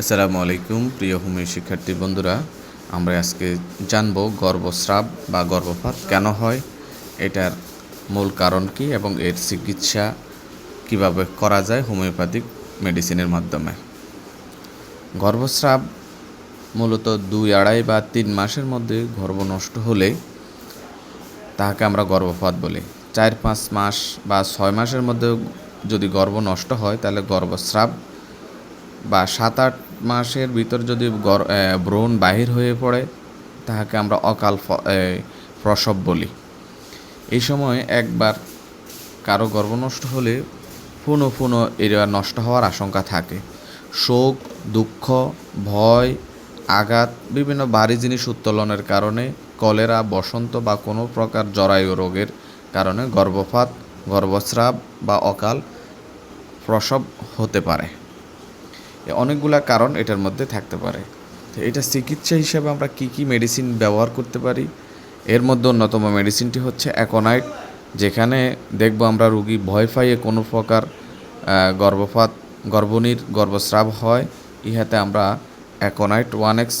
আসসালামু আলাইকুম, প্রিয় হোমিও শিক্ষার্থী বন্ধুরা। আমরা আজকে জানব গর্ভস্রাব বা গর্ভপাত কেন হয়, এটার মূল কারণ কি এবং এর চিকিৎসা কীভাবে করা যায় হোমিওপ্যাথিক মেডিসিনের মাধ্যমে। গর্ভস্রাব মূলত দুই আড়াই বা তিন মাসের মধ্যে গর্ভ নষ্ট হলে তাহাকে আমরা গর্ভপাত বলি। চার পাঁচ মাস বা ছয় মাসের মধ্যে যদি গর্ভ নষ্ট হয়, তাহলে গর্ভস্রাব বা সাত আট মাসের ভিতর যদি ব্রণ বাহির হয়ে পড়ে, তাহাকে আমরা অকাল প্রসব বলি। এই সময় একবার কারও গর্ভ নষ্ট হলে পুনঃ পুনঃ এরা নষ্ট হওয়ার আশঙ্কা থাকে। শোক, দুঃখ, ভয়, আঘাত, বিভিন্ন ভারী জিনিস উত্তোলনের কারণে কলেরা, বসন্ত বা কোনো প্রকার জরায়ু রোগের কারণে গর্ভপাত, গর্ভস্রাব বা অকাল প্রসব হতে পারে। অনেকগুলা কারণ এটার মধ্যে থাকতে পারে। তো এটা চিকিৎসা হিসেবে আমরা কি কি মেডিসিন ব্যবহার করতে পারি? এর মধ্যে অন্যতম মেডিসিনটি হচ্ছে অ্যাকোনাইট যেখানে দেখব আমরা রুগী ভয় পাইয়ে কোনো প্রকার গর্ভপাত গর্ভনীর গর্ভস্রাব হয়, ইহাতে আমরা অ্যাকোনাইট ওয়ান এক্স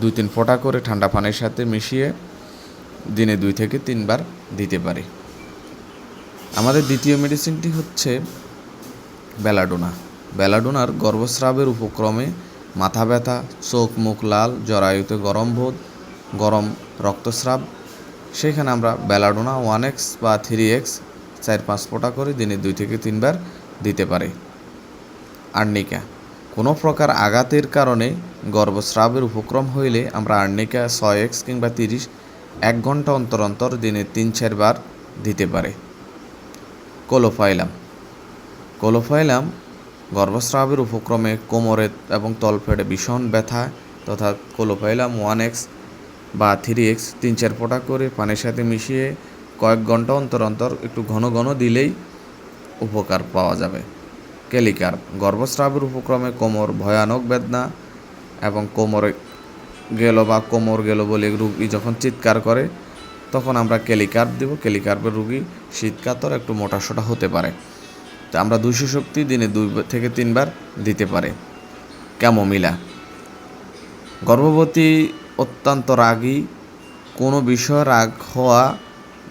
দুই তিন ফোঁটা করে ঠান্ডা পানির সাথে মিশিয়ে দিনে দুই থেকে তিনবার দিতে পারি। আমাদের দ্বিতীয় মেডিসিনটি হচ্ছে বেলাডোনা বেলাডোনার গর্ভস্রাবের উপক্রমে মাথা ব্যথা, চোখ, মুখ লাল, জরায়ুতে গরম বোধ, গরম রক্তস্রাব। সেখানে আমরা বেলাডোনা ওয়ান এক্স বা থ্রি এক্স চার পাঁচ ফোঁটা করে দিনে দুই থেকে তিনবার দিতে পারি। আর্নিকা। কোনো প্রকার আঘাতের কারণে গর্ভস্রাবের উপক্রম হইলে আমরা আর্নিকা ছয় এক্স কিংবা তিরিশ এক ঘণ্টা অন্তর অন্তর দিনে তিন চারবার দিতে পারে। কোলোফাইলাম। কোলোফাইলাম গর্ভস্রাবের উপক্রমে কোমরে এবং তলপেটে ভীষণ ব্যথা তথা কোলোফাইলাম ওয়ান এক্স বা থ্রি এক্স তিন চার ফোঁটা করে পানির সাথে মিশিয়ে কয়েক ঘণ্টা অন্তর অন্তর একটু ঘন ঘন দিলেই উপকার পাওয়া যাবে। কেলিকার গর্ভস্রাবের উপক্রমে কোমর ভয়ানক বেদনা এবং কোমরে গেল বা কোমর গেল বলে রুগী যখন চিৎকার করে তখন আমরা কেলিকার্প দেব। কেলিকার্পের রুগী শীতকাতর একটু মোটাসোটা হতে পারে। তা আমরা দুইশো শক্তি দিনে দুই থেকে তিনবার দিতে পারে। ক্যামোমিলা গর্ভবতী অত্যন্ত রাগী, কোনো বিষয় রাগ হওয়া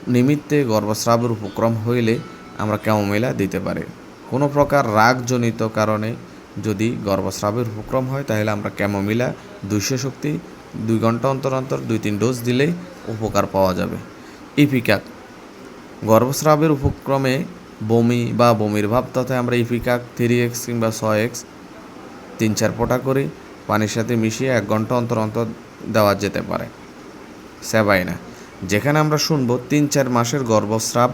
নিমিত্তে গর্ভস্রাবের উপক্রম হইলে আমরা ক্যামোমিলা দিতে পারি। কোনো প্রকার রাগজনিত কারণে যদি গর্ভস্রাবের উপক্রম হয়, তাহলে আমরা ক্যামোমিলা দুইশো শক্তি, দুই ঘণ্টা অন্তর অন্তর, দুই তিন ডোজ দিলেই উপকার পাওয়া যাবে। ইপিকাক গর্ভস্রাবের উপক্রমে বমি বা বমির ভাব তথা আমরা ইপিকাক থ্রি এক্স কিংবা ছয় এক্স তিন চার ফোঁটা করে, পানির সাথে মিশিয়ে এক ঘণ্টা অন্তর অন্তর দেওয়া যেতে পারে। সেবাইনা, যেখানে আমরা শুনব তিন চার মাসের গর্ভস্রাব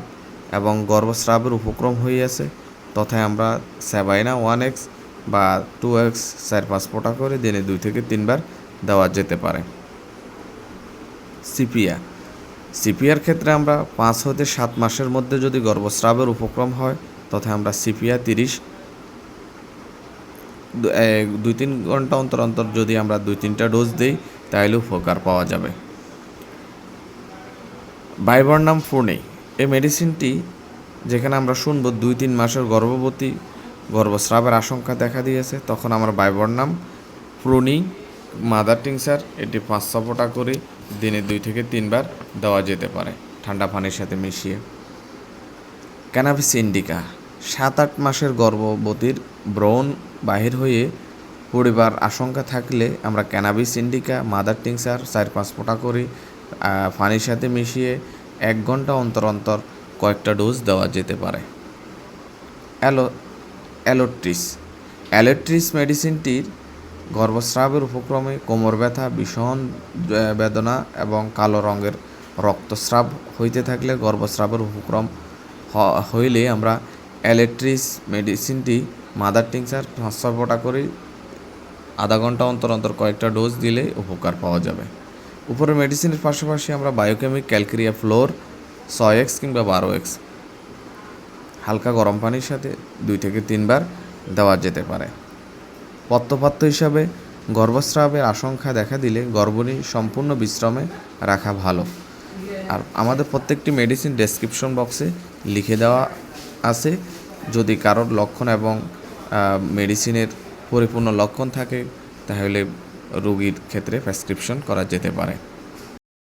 এবং গর্ভস্রাবের উপক্রম হইয়াছে, তথায় আমরা সেবাইনা ওয়ান এক্স বা টু এক্স চার পাঁচ ফোঁটা করে দিনে দুই থেকে তিনবার দেওয়া যেতে পারে। সিপিয়া সিপিয়ার ক্ষেত্রে আমরা পাঁচ হতে সাত মাসের মধ্যে যদি গর্ভস্রাবের উপক্রম হয়, তথা আমরা সিপিয়া তিরিশ দুই তিন ঘণ্টা অন্তর অন্তর যদি আমরা দুই তিনটা ডোজ দিই তাহলে উপকার পাওয়া যাবে। বাইবর্নাম ফোনে এই মেডিসিনটি যেখানে আমরা শুনব দুই তিন মাসের গর্ভবতী গর্ভস্রাবের আশঙ্কা দেখা দিয়েছে, তখন আমরা বাইবর্নাম প্রুনি মাদার টিংসার এটি পাঁচ ফোঁটা করে, দিনে দুই থেকে তিনবার দেওয়া যেতে পারে, ঠান্ডা পানির সাথে মিশিয়ে। ক্যানাবিস ইন্ডিকা সাত আট মাসের গর্ভবতীর ব্রণ বাহির হয়ে পরিবার আশঙ্কা থাকলে আমরা ক্যানাবিস ইন্ডিকা মাদার টিংসার চার পাঁচ ফোঁটা করে পানির সাথে মিশিয়ে এক ঘণ্টা অন্তর অন্তর কয়েকটা ডোজ দেওয়া যেতে পারে। অ্যালো, অ্যালোট্রিস অ্যালোট্রিস মেডিসিনটির গর্ভস্রাবের উপক্রমে কোমর ব্যথা ভীষণ বেদনা এবং কালো রঙের রক্তস্রাব হইতে থাকলে গর্ভস্রাবের উপক্রম হইলে আমরা অ্যালেট্রিস মেডিসিনটি মাদার টিংসার ফোঁটা করে আধা ঘণ্টা অন্তর অন্তর কয়েকটা ডোজ দিলে উপকার পাওয়া যাবে। উপরে মেডিসিনের পাশাপাশি আমরা বায়োকেমিক ক্যালকেরিয়া ফ্লোর ছয় এক্স কিংবা বারো এক্স হালকা গরম পানির সাথে দুই থেকে তিনবার দেওয়া যেতে পারে। পত্রপাত্র হিসাবে গর্ভস্রাবের আশঙ্কা দেখা দিলে গর্ভণী সম্পূর্ণ বিশ্রামে রাখা ভালো। আর আমাদের প্রত্যেকটি মেডিসিন ডেসক্রিপশন বক্সে লিখে দেওয়া আছে। যদি কারোর লক্ষণ এবং মেডিসিনের পরিপূর্ণ লক্ষণ থাকে, তাহলে রোগীর ক্ষেত্রে প্রেসক্রিপশন করা যেতে পারে।